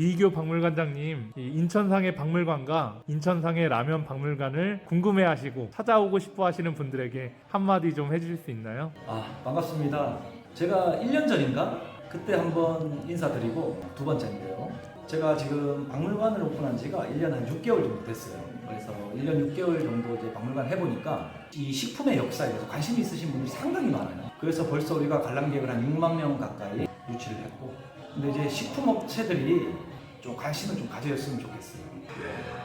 이교 박물관장님 이 인천상의 박물관과 인천상의 라면 박물관을 궁금해하시고 찾아오고 싶어하시는 분들에게 한마디 좀 해주실 수 있나요? 아 반갑습니다. 제가 1년 전인가 그때 한번 인사드리고 두 번째인데요. 제가 지금 박물관을 오픈한 지가 1년 한 6개월 정도 됐어요. 그래서 1년 6개월 정도 이제 박물관 해보니까 이 식품의 역사에 대해서 관심이 있으신 분들이 상당히 많아요. 그래서 벌써 우리가 관람객을 한 6만 명 가까이 유치를 했고, 근데 이제 식품 업체들이 좀 관심을 좀 가져줬으면 좋겠어요.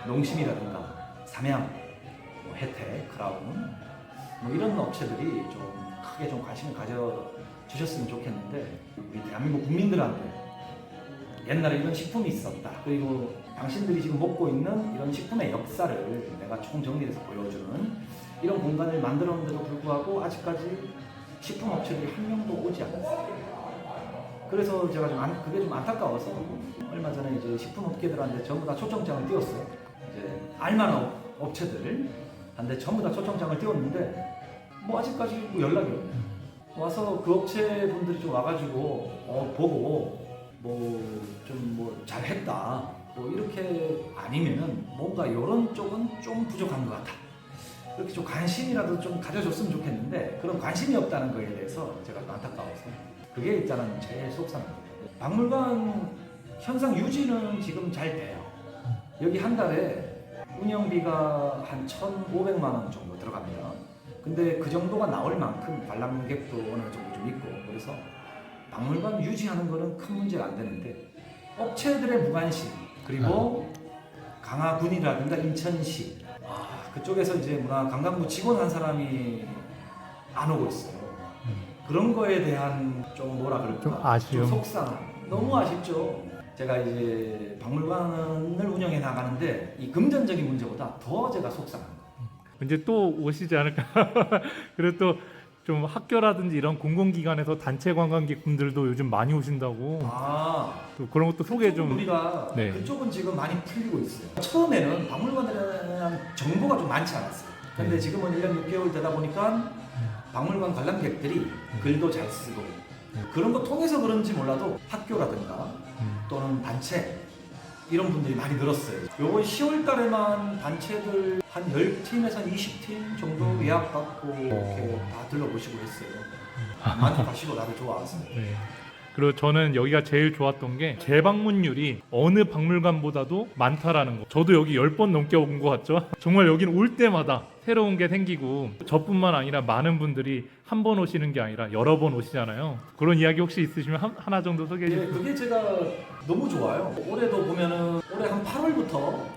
농심이라든가 삼양, 뭐 혜택, 크라운, 뭐 이런 업체들이 좀 크게 좀 관심을 가져 주셨으면 좋겠는데 우리 대한민국 국민들한테 옛날에 이런 식품이 있었다. 그리고 당신들이 지금 먹고 있는 이런 식품의 역사를 내가 총 정리해서 보여주는 이런 공간을 만들었는데도 불구하고 아직까지 식품 업체들이 한 명도 오지 않았어요. 그래서 제가 좀 안, 그게 좀 안타까워서 얼마 전에 이제 식품 업계들한테 전부 다 초청장을 띄웠어요. 이제 알만한 업- 업체들 한테 전부 다 초청장을 띄웠는데 뭐 아직까지 뭐 연락이 없네요. 와서 그 업체 분들이 좀 와가지고 어, 보고 뭐 좀 뭐 잘했다 뭐 이렇게 아니면은 뭔가 이런 쪽은 좀 부족한 것 같아. 이렇게 좀 관심이라도 좀 가져줬으면 좋겠는데 그런 관심이 없다는 거에 대해서 제가 좀 안타까워서 그게 일단은 제일 속상합니다. 박물관 현상 유지는 지금 잘 돼요. 여기 한 달에 운영비가 한 1,500만 원 정도 들어갑니다. 근데 그 정도가 나올 만큼 관람객도 어느 정도 좀 있고 그래서 박물관 유지하는 거는 큰 문제가 안 되는데 업체들의 무관심 그리고 강화군이라든가 인천시 아, 그쪽에서 이제 문화관광부 직원 한 사람이 안 오고 있어요. 그런 거에 대한 좀 뭐라 그럴까 좀 아쉬움. 좀 속상함 너무 아쉽죠. 제가 이제 박물관을 운영해 나가는데 이 금전적인 문제보다 더 제가 속상한 거. 이제 또 오시지 않을까? 그리고 또좀 학교라든지 이런 공공기관에서 단체 관광객분들도 요즘 많이 오신다고 아 또 그런 것도 소개 좀 우리가 네. 그쪽은 지금 많이 풀리고 있어요. 처음에는 박물관에 대한 정보가 좀 많지 않았어요. 근데 네. 지금은 1년 6개월 되다 보니까 박물관 관람객들이 음. 글도 잘 쓰고 그런 거 통해서 그런지 몰라도 학교라든가 음. 또는 단체 이런 분들이 많이 늘었어요. 요번 10월 달에만 단체들 한 10팀에서 20팀 정도 음. 예약받고 이렇게 다 들러보시고 했어요. 만족하시고 다들 좋아하세요. 네. 그리고 저는 여기가 제일 좋았던 게 재방문율이 어느 박물관보다도 많다라는 거. 저도 여기 10번 넘게 온 것 같죠? 정말 여기는 올 때마다 새로운 게 생기고 저뿐만 아니라 많은 분들이 한 번 오시는 게 아니라 여러 번 오시잖아요. 그런 이야기 혹시 있으시면 한- 하나 정도 소개해 예, 주세요. 그게 제가 너무 좋아요. 올해도 보면은 올해 한 8월부터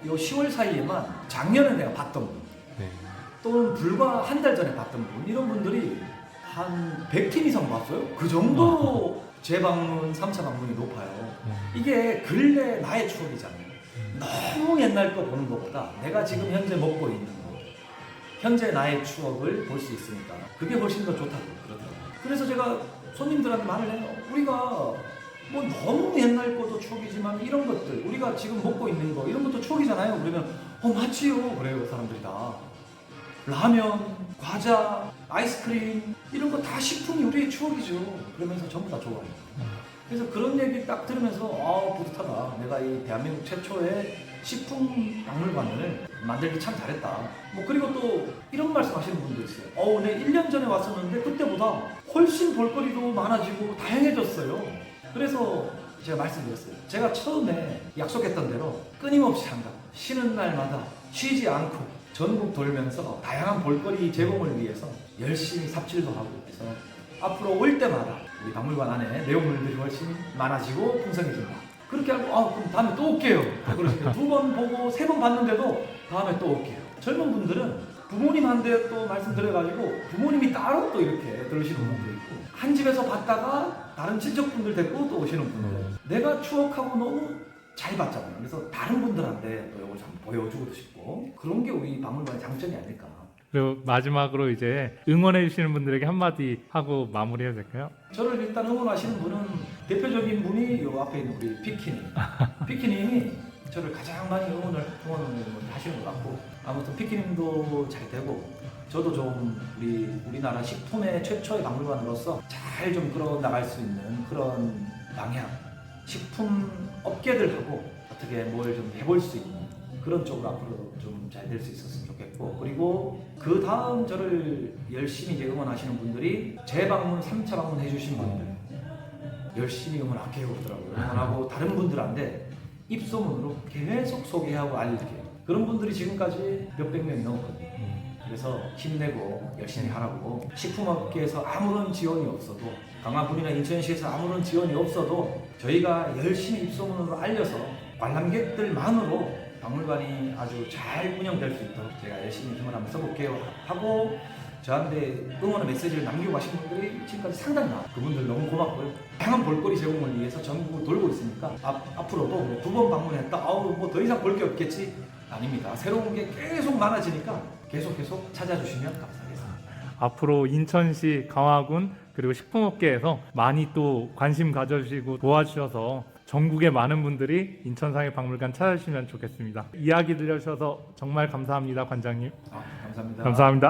요 10월 사이에만 작년에 내가 봤던 분 네. 또는 불과 한 달 전에 봤던 분 이런 분들이 한 100팀 이상 봤어요. 그 정도로 재방문, 3차 방문이 높아요. 이게 근래 나의 추억이잖아요. 너무 옛날 거 보는 것보다 내가 지금 현재 먹고 있는 거, 현재 나의 추억을 볼 수 있으니까 그게 훨씬 더 좋다고 그러더라고요. 그래서 제가 손님들한테 말을 해요. 우리가 뭐 너무 옛날 것도 추억이지만 이런 것들 우리가 지금 먹고 있는 거 이런 것도 추억이잖아요. 그러면 어 맞지요. 그래요 사람들이 다. 라면, 과자, 아이스크림 이런 거 다 식품이 우리의 추억이죠. 그러면서 전부 다 좋아해요. 그래서 그런 얘기 딱 들으면서 아 뿌듯하다. 내가 이 대한민국 최초의 식품 박물관을 만들기 참 잘했다. 뭐 그리고 또 이런 말씀 하시는 분도 있어요. 어, 내 1년 전에 왔었는데 그때보다 훨씬 볼거리도 많아지고 다양해졌어요. 그래서 제가 말씀드렸어요. 제가 처음에 약속했던 대로 끊임없이 한다. 쉬는 날마다 쉬지 않고 전국 돌면서 다양한 볼거리 제공을 위해서 열심히 삽질도 하고 그래서 앞으로 올 때마다 우리 박물관 안에 내용물들이 훨씬 많아지고 풍성해진다. 그렇게 하고 아 그럼 다음에 또 올게요. 그러시면 두번 보고 세 번 봤는데도 다음에 또 올게요. 젊은 분들은 부모님한테 또 말씀드려가지고 부모님이 따로 또 이렇게 들으시는 분도 있고 한 집에서 봤다가 다른 친척분들 데리고 또 오시는 분들 내가 추억하고 너무 잘 봤잖아요. 그래서 다른 분들한테 또 이걸 좀 보여주고도 싶고 그런 게 우리 박물관의 장점이 아닐까. 그리고 마지막으로 이제 응원해 주시는 분들에게 한마디 하고 마무리해도 될까요? 저를 일단 응원하시는 분은 대표적인 분이 요 앞에 있는 우리 피키님. 피키님이 저를 가장 많이 응원을 응원을 하시는 것 같고 아무튼 피키님도 잘 되고 저도 좀 우리 우리나라 식품의 최초의 박물관으로서 잘 좀 끌어 나갈 수 있는 그런 방향 식품 업계들하고 어떻게 뭘 좀 해볼 수 있는 그런 쪽으로 앞으로 좀 잘 될 수 있었으면 좋겠 고 그리고 그 다음 저를 열심히 이제 응원하시는 분들이 재방문 3차 방문 해 주신 분들. 열심히 응원할게요 그러더라고요. 응원하고 다른 분들한테 입소문으로 계속 소개하고 알릴게요 그런 분들이 지금까지 몇백 명이 넘었거든요. 그래서 힘내고 열심히 하라고. 식품업계에서 아무런 지원이 없어도 강화군이나 인천시에서 아무런 지원이 없어도 저희가 열심히 입소문으로 알려서 관람객들만으로 박물관이 아주 잘 운영될 수 있도록 제가 열심히 힘을 한번 써볼게요 하고 저한테 응원의 메시지를 남기고 가신 분들이 지금까지 상당히 많아요. 그분들 너무 고맙고요. 다양한 볼거리 제공을 위해서 전국을 돌고 있으니까 앞, 앞으로도 두번 방문했다 아우 뭐 더 이상 볼 게 없겠지? 아닙니다. 새로운 게 계속 많아지니까 계속 계속 찾아주시면 감사하겠습니다. 앞으로 인천시 강화군 그리고 식품업계에서 많이 또 관심 가져주시고 도와주셔서 전국의 많은 분들이 인천상해 박물관 찾아주시면 좋겠습니다. 이야기 들려주셔서 정말 감사합니다, 관장님. 아, 감사합니다 감사합니다.